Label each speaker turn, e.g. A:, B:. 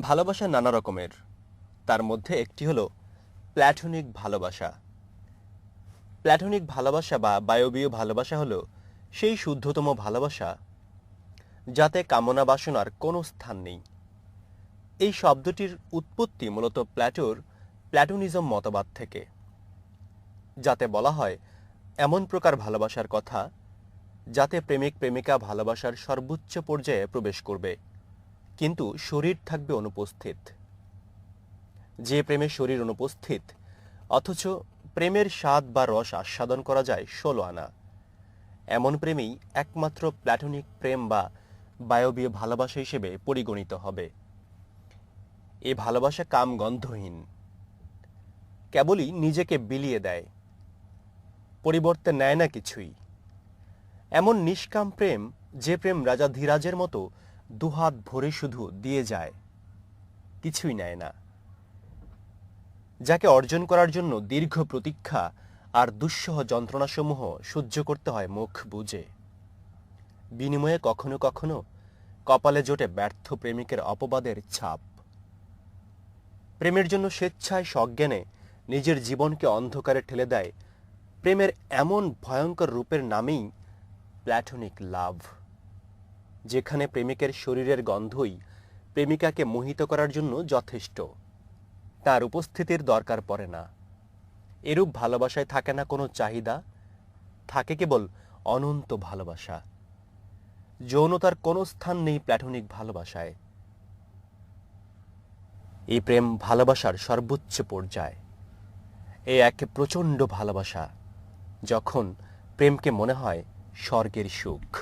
A: ভালোবাসা নানা রকমের। তার মধ্যে একটি হলো প্ল্যাটনিক ভালোবাসা। প্ল্যাটনিক ভালোবাসা বা বায়বীয় ভালোবাসা হলো সেই শুদ্ধতম ভালোবাসা যাতে কামনা বাসনার কোনো স্থান নেই। এই শব্দটির উৎপত্তি মূলত প্ল্যাটোর প্ল্যাটোনিজম মতবাদ থেকে। যাতে বলা হয় এমন প্রকার ভালোবাসার কথা যাতে প্রেমিক প্রেমিকা ভালোবাসার সর্বোচ্চ পর্যায়ে প্রবেশ করবে। কিন্তু শরীর থাকবে অনুপস্থিত। যে প্রেমে শরীর অনুপস্থিত, অথচ প্রেমের স্বাদ বা রস আস্বাদন করা যায় ষোলো আনা। এমন প্রেমেই একমাত্র প্ল্যাটনিক প্রেম বা বায়বীয় ভালোবাসা হিসেবে পরিগণিত হবে। এ ভালোবাসা কাম গন্ধহীন। কেবলই নিজেকে বিলিয়ে দেয়। পরিবর্তে নেয় না কিছুই। এমন নিষ্কাম প্রেম, যে প্রেম রাজা ধীরাজের মতো দুহাত ভরে শুধু দিয়ে যায়। কিছুই নেয় না। যাকে অর্জন করার জন্য দীর্ঘ প্রতীক্ষা আর দুঃসহ যন্ত্রণাসমূহ সহ্য করতে হয় মুখ বুঝে বিনিময়ে কখনো কখনো কপালে জোটে ব্যর্থ প্রেমিকের অপবাদের ছাপ। প্রেমের জন্য স্বেচ্ছায় সজ্ঞানে নিজের জীবনকে অন্ধকারে ঠেলে দেয় প্রেমের এমন ভয়ঙ্কর রূপের নামেই প্ল্যাটনিক লাভ। যেখানে প্রেমিকের শরীরের গন্ধই প্রেমিকাকে মোহিত করার জন্য যথেষ্ট। তার উপস্থিতির দরকার পড়ে না। এরূপ ভালোবাসায় থাকে না কোনো চাহিদা, থাকে কেবল অনন্ত ভালোবাসা। যৌনতার কোনো স্থান নেই প্ল্যাটনিক ভালোবাসায়। এই প্রেম ভালোবাসার সর্বোচ্চ পর্যায়। এ এক প্রচণ্ড ভালোবাসা, যখন প্রেমকে মনে হয় স্বর্গের সুখ।